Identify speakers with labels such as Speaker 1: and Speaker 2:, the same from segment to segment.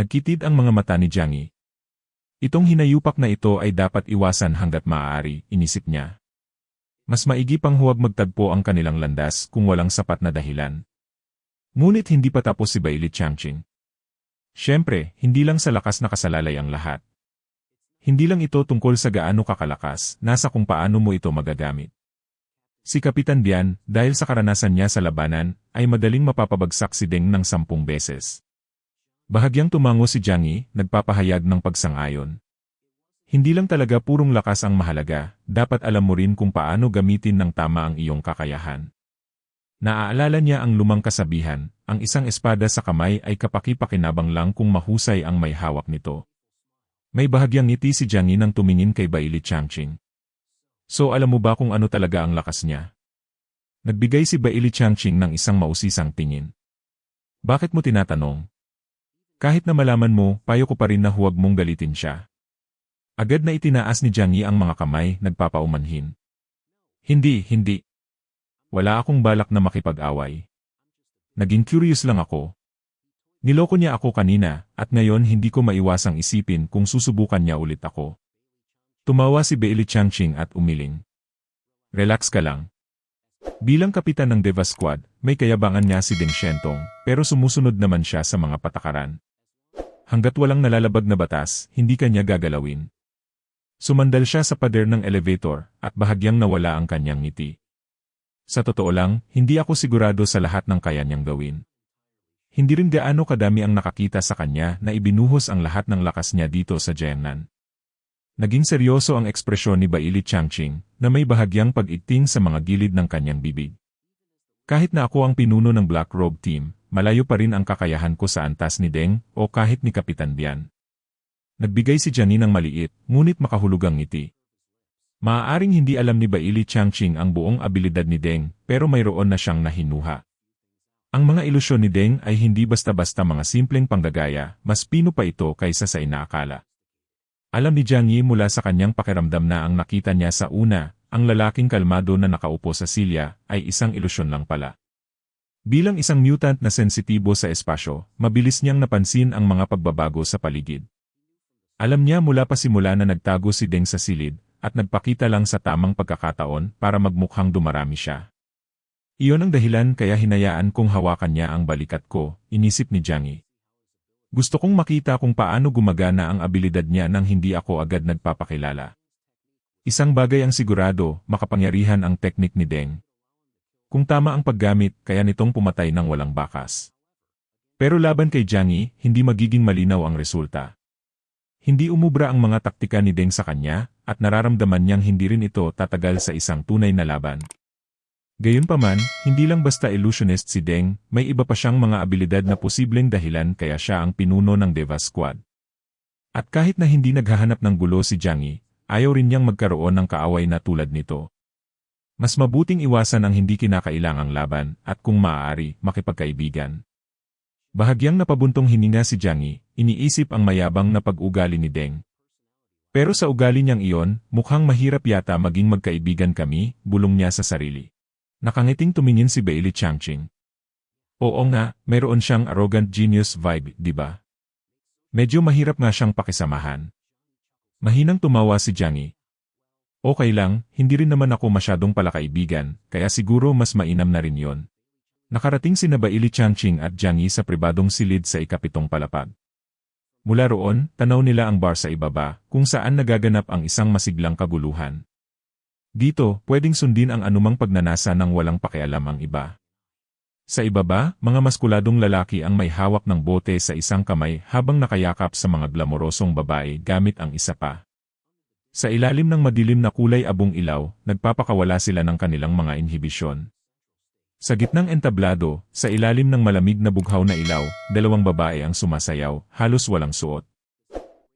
Speaker 1: Nagkitid ang mga mata ni Jiang. Itong hinayupak na ito ay dapat iwasan hanggat maaari, inisip niya. Mas maigi pang huwag magtagpo ang kanilang landas kung walang sapat na dahilan. Ngunit hindi pa tapos si Bailey Changqing. Siyempre, hindi lang sa lakas nakasalalay ang lahat. Hindi lang ito tungkol sa gaano kakalakas, nasa kung paano mo ito magagamit. Si Kapitan Bian, dahil sa karanasan niya sa labanan, ay madaling mapapabagsak si Deng ng sampung beses. Bahagyang tumango si Jiang nagpapahayag ng pagsang-ayon. Hindi lang talaga purong lakas ang mahalaga, dapat alam mo rin kung paano gamitin ng tama ang iyong kakayahan. Naaalala niya ang lumang kasabihan, ang isang espada sa kamay ay kapaki-pakinabang lang kung mahusay ang may hawak nito. May bahagyang ngiti si Jiang nang tumingin kay Bailey Changqing. So alam mo ba kung ano talaga ang lakas niya? Nagbigay si Bailey Changqing ng isang mausisang tingin. Bakit mo tinatanong? Kahit na malaman mo, payo ko pa rin na huwag mong galitin siya. Agad na itinaas ni Jiang Yi ang mga kamay, nagpapaumanhin. Hindi, hindi. Wala akong balak na makipag-away. Naging curious lang ako, Niloko niya ako kanina, at ngayon hindi ko maiwasang isipin kung susubukan niya ulit ako. Tumawa si Bailey Changqing at umiling. Relax ka lang. Bilang kapitan ng Deva Squad, may kayabangan niya si Deng Shentong, pero sumusunod naman siya sa mga patakaran. Hanggat walang nalalabag na batas, hindi kanya gagalawin. Sumandal siya sa pader ng elevator, at bahagyang nawala ang kanyang ngiti. Sa totoo lang, hindi ako sigurado sa lahat ng kaya niyang gawin. Hindi rin gaano kadami ang nakakita sa kanya na ibinuhos ang lahat ng lakas niya dito sa Jiangnan. Naging seryoso ang ekspresyon ni Baili Changqing na may bahagyang pag-iting sa mga gilid ng kanyang bibig. Kahit na ako ang pinuno ng Black Robe Team, malayo pa rin ang kakayahan ko sa antas ni Deng o kahit ni Kapitan Bian. Nagbigay si Jiani ng maliit, ngunit makahulugang ngiti. Maaaring hindi alam ni Baili Changqing ang buong abilidad ni Deng, pero mayroon na siyang nahinuha. Ang mga ilusyon ni Deng ay hindi basta-basta mga simpleng panggagaya, mas pino pa ito kaysa sa inaakala. Alam ni Jiang Yi mula sa kanyang pakiramdam na ang nakita niya sa una, ang lalaking kalmado na nakaupo sa silya, ay isang ilusyon lang pala. Bilang isang mutant na sensitibo sa espasyo, mabilis niyang napansin ang mga pagbabago sa paligid. Alam niya mula pa simula na nagtago si Deng sa silid, at nagpakita lang sa tamang pagkakataon para magmukhang dumarami siya. Iyon ang dahilan kaya hinayaan kong hawakan niya ang balikat ko, inisip ni Jiang Yi. Gusto kong makita kung paano gumagana ang abilidad niya nang hindi ako agad nagpapakilala. Isang bagay ang sigurado, makapangyarihan ang teknik ni Deng. Kung tama ang paggamit, kaya nitong pumatay ng walang bakas. Pero laban kay Jiang hindi magiging malinaw ang resulta. Hindi umubra ang mga taktika ni Deng sa kanya, at nararamdaman niyang hindi rin ito tatagal sa isang tunay na laban. Gayunpaman, hindi lang basta illusionist si Deng, may iba pa siyang mga abilidad na posibleng dahilan kaya siya ang pinuno ng Deva Squad. At kahit na hindi naghahanap ng gulo si Jiang ayaw rin niyang magkaroon ng kaaway na tulad nito. Mas mabuting iwasan ang hindi kinakailangang laban at kung maaari, makipagkaibigan. Bahagyang napabuntong hininga si Jiang Yi, iniisip ang mayabang na pag-ugali ni Deng. Pero sa ugali niyang iyon, mukhang mahirap yata maging magkaibigan kami, bulong niya sa sarili. Nakangiting tumingin si Bailey Changqing. Oo nga, mayroon siyang arrogant genius vibe, di ba? Medyo mahirap nga siyang pakisamahan. Mahinang tumawa si Jiang Yi. Okay lang, hindi rin naman ako masyadong palakaibigan, kaya siguro mas mainam na rin yon. Nakarating si Bailey Changqing at Jiang Yi sa pribadong silid sa ikapitong palapag. Mula roon, tanaw nila ang bar sa ibaba, kung saan nagaganap ang isang masiglang kaguluhan. Dito, pwedeng sundin ang anumang pagnanasa ng walang pakialam ang iba. Sa ibaba, mga maskuladong lalaki ang may hawak ng bote sa isang kamay habang nakayakap sa mga glamorosong babae gamit ang isa pa. Sa ilalim ng madilim na kulay abong ilaw, nagpapakawala sila ng kanilang mga inhibisyon. Sa gitnang entablado, sa ilalim ng malamig na bughaw na ilaw, dalawang babae ang sumasayaw, halos walang suot.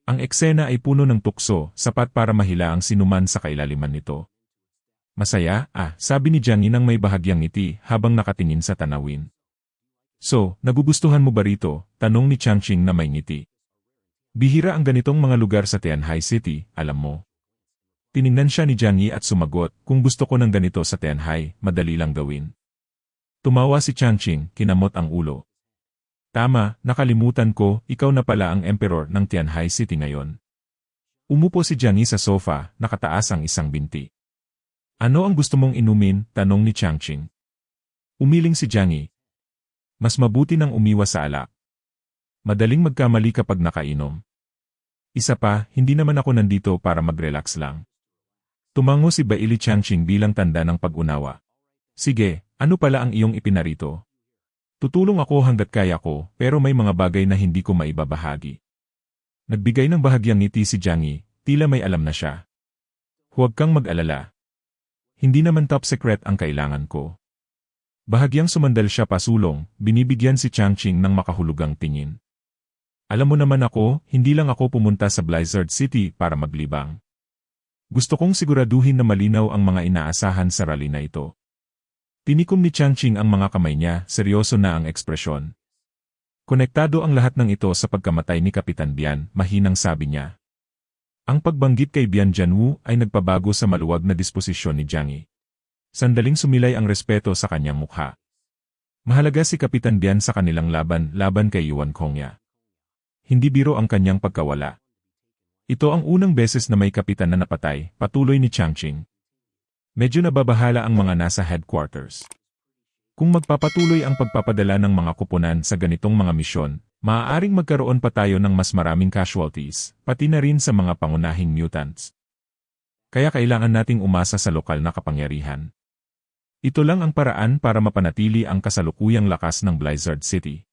Speaker 1: Ang eksena ay puno ng tukso, sapat para mahila ang sinuman sa kailaliman nito. Masaya, ah, sabi ni Jiang nang may bahagyang ngiti habang nakatingin sa tanawin. So, nagugustuhan mo ba rito? Tanong ni Changqing na may ngiti. Bihira ang ganitong mga lugar sa Tianhai City, alam mo. Tiningnan siya ni Jiang Yi at sumagot, kung gusto ko ng ganito sa Tianhai, madali lang gawin. Tumawa si Changqing, kinamot ang ulo. Tama, nakalimutan ko, ikaw na pala ang emperor ng Tianhai City ngayon. Umupo si Jiang Yi sa sofa, nakataas ang isang binti. Ano ang gusto mong inumin? Tanong ni Changqing. Umiling si Jiang Yi. Mas mabuti nang umiwas sa alak. Madaling magkamali kapag nakainom. Isa pa, hindi naman ako nandito para mag-relax lang. Tumango si Baili Changqing bilang tanda ng pag-unawa. Sige, ano pala ang iyong ipinarito? Tutulong ako hanggat kaya ko, pero may mga bagay na hindi ko maibabahagi. Nagbigay ng bahagyang ngiti si Jiang Yi, tila may alam na siya. Huwag kang mag-alala. Hindi naman top secret ang kailangan ko. Bahagyang sumandal siya pasulong, binibigyan si Changqing ng makahulugang tingin. Alam mo naman ako, hindi lang ako pumunta sa Blizzard City para maglibang. Gusto kong siguraduhin na malinaw ang mga inaasahan sa rally na ito. Tinikom ni Changqing ang mga kamay niya, seryoso na ang ekspresyon. Konektado ang lahat ng ito sa pagkamatay ni Kapitan Bian, mahinang sabi niya. Ang pagbanggit kay Bian Jianwu ay nagpabago sa maluwag na disposisyon ni Jiang Yi. Sandaling sumilay ang respeto sa kanyang mukha. Mahalaga si Kapitan Bian sa kanilang laban laban kay Yuan Kongya. Hindi biro ang kanyang pagkawala. Ito ang unang beses na may kapitan na napatay, patuloy ni Changqing. Medyo nababahala ang mga nasa headquarters. Kung magpapatuloy ang pagpapadala ng mga kupunan sa ganitong mga misyon, maaaring magkaroon pa tayo ng mas maraming casualties, pati na rin sa mga pangunahing mutants. Kaya kailangan nating umasa sa lokal na kapangyarihan. Ito lang ang paraan para mapanatili ang kasalukuyang lakas ng Blizzard City.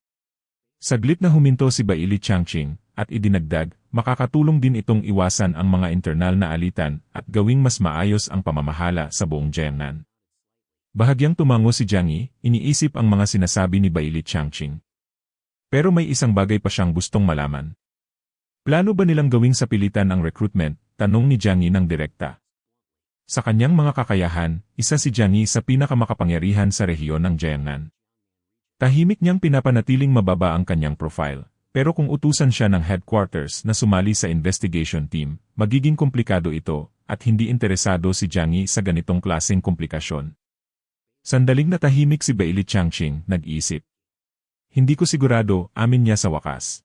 Speaker 1: Saglit na huminto si Baili Changqing, at idinagdag, makakatulong din itong iwasan ang mga internal na alitan at gawing mas maayos ang pamamahala sa buong Jiangnan. Bahagyang tumango si Jiang Yi, iniisip ang mga sinasabi ni Baili Changqing. Pero may isang bagay pa siyang gustong malaman. Plano ba nilang gawing sa pilitan ang recruitment? Tanong ni Jiang Yi ng direkta. Sa kanyang mga kakayahan, isa si Jiang Yi sa pinakamakapangyarihan sa rehiyon ng Jiangnan. Tahimik niyang pinapanatiling mababa ang kanyang profile. Pero kung utusan siya ng headquarters na sumali sa investigation team, magiging komplikado ito, at hindi interesado si Jiang sa ganitong klaseng komplikasyon. Sandaling natahimik si Bailey Changqing, nag-isip. Hindi ko sigurado, amin niya sa wakas.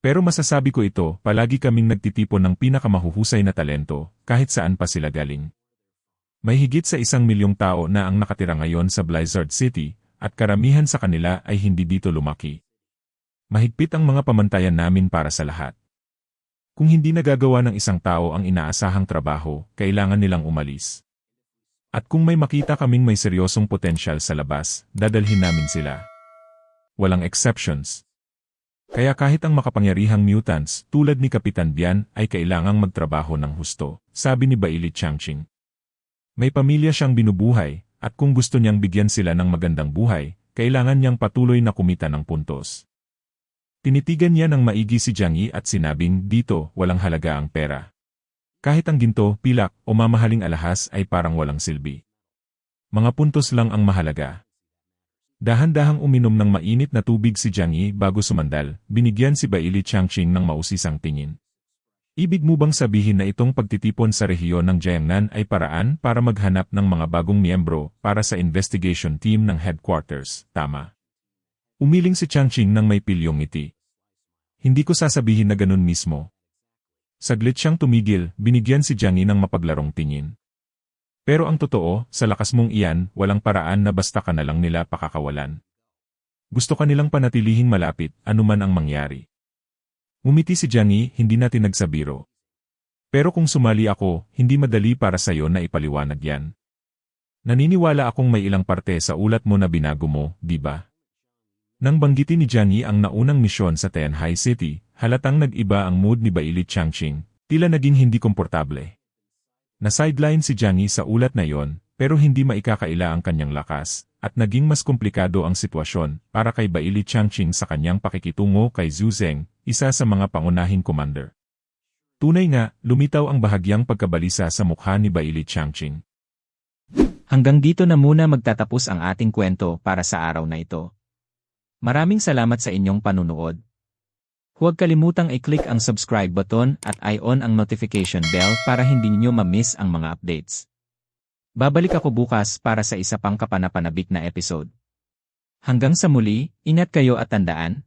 Speaker 1: Pero masasabi ko ito, palagi kaming nagtitipon ng pinakamahuhusay na talento, kahit saan pa sila galing. May higit sa isang milyong tao na ang nakatira ngayon sa Blizzard City, at karamihan sa kanila ay hindi dito lumaki. Mahigpit ang mga pamantayan namin para sa lahat. Kung hindi nagagawa ng isang tao ang inaasahang trabaho, kailangan nilang umalis. At kung may makita kaming may seryosong potensyal sa labas, dadalhin namin sila. Walang exceptions. Kaya kahit ang makapangyarihang mutants tulad ni Kapitan Bian ay kailangang magtrabaho ng husto, sabi ni Baili Changqing. May pamilya siyang binubuhay, at kung gusto niyang bigyan sila ng magandang buhay, kailangan niyang patuloy na kumita ng puntos. Tinitigan niya ng maigi si Jiang Yi at sinabing, dito, walang halaga ang pera. Kahit ang ginto, pilak, o mamahaling alahas ay parang walang silbi. Mga puntos lang ang mahalaga. Dahan-dahang uminom ng mainit na tubig si Jiang Yi bago sumandal, binigyan si Baili Changqing ng mausisang tingin. Ibig mo bang sabihin na itong pagtitipon sa rehiyon ng Jiangnan ay paraan para maghanap ng mga bagong miyembro para sa investigation team ng headquarters, tama? Umiling si Changqing ng may pilyong ngiti. Hindi ko sasabihin na ganun mismo. Saglit siyang tumigil, binigyan si Jiang ng mapaglarong tingin. Pero ang totoo, sa lakas mong iyan, walang paraan na basta ka na lang nila pakakawalan. Gusto ka nilang panatilihing malapit, anuman ang mangyari. Ngumiti si Jiang hindi natin nagsabiro. Pero kung sumali ako, hindi madali para sa'yo na ipaliwanag yan. Naniniwala akong may ilang parte sa ulat mo na binago mo, di ba? Nang banggitin ni Jiang ang naunang misyon sa Tianhai City, halatang nag-iba ang mood ni Baili Changqing, tila naging hindi komportable. Na-sideline si Jiang sa ulat na yon, pero hindi maikakaila ang kanyang lakas, at naging mas komplikado ang sitwasyon para kay Baili Changqing sa kanyang pakikitungo kay Zhu Zeng, isa sa mga pangunahing commander. Tunay nga, lumitaw ang bahagyang pagkabalisa sa mukha ni Baili Changqing.
Speaker 2: Hanggang dito na muna magtatapos ang ating kwento para sa araw na ito. Maraming salamat sa inyong panunood. Huwag kalimutang i-click ang subscribe button at i-on ang notification bell para hindi niyo ma-miss ang mga updates. Babalik ako bukas para sa isa pang kapanapanabik na episode. Hanggang sa muli, ingat kayo at tandaan,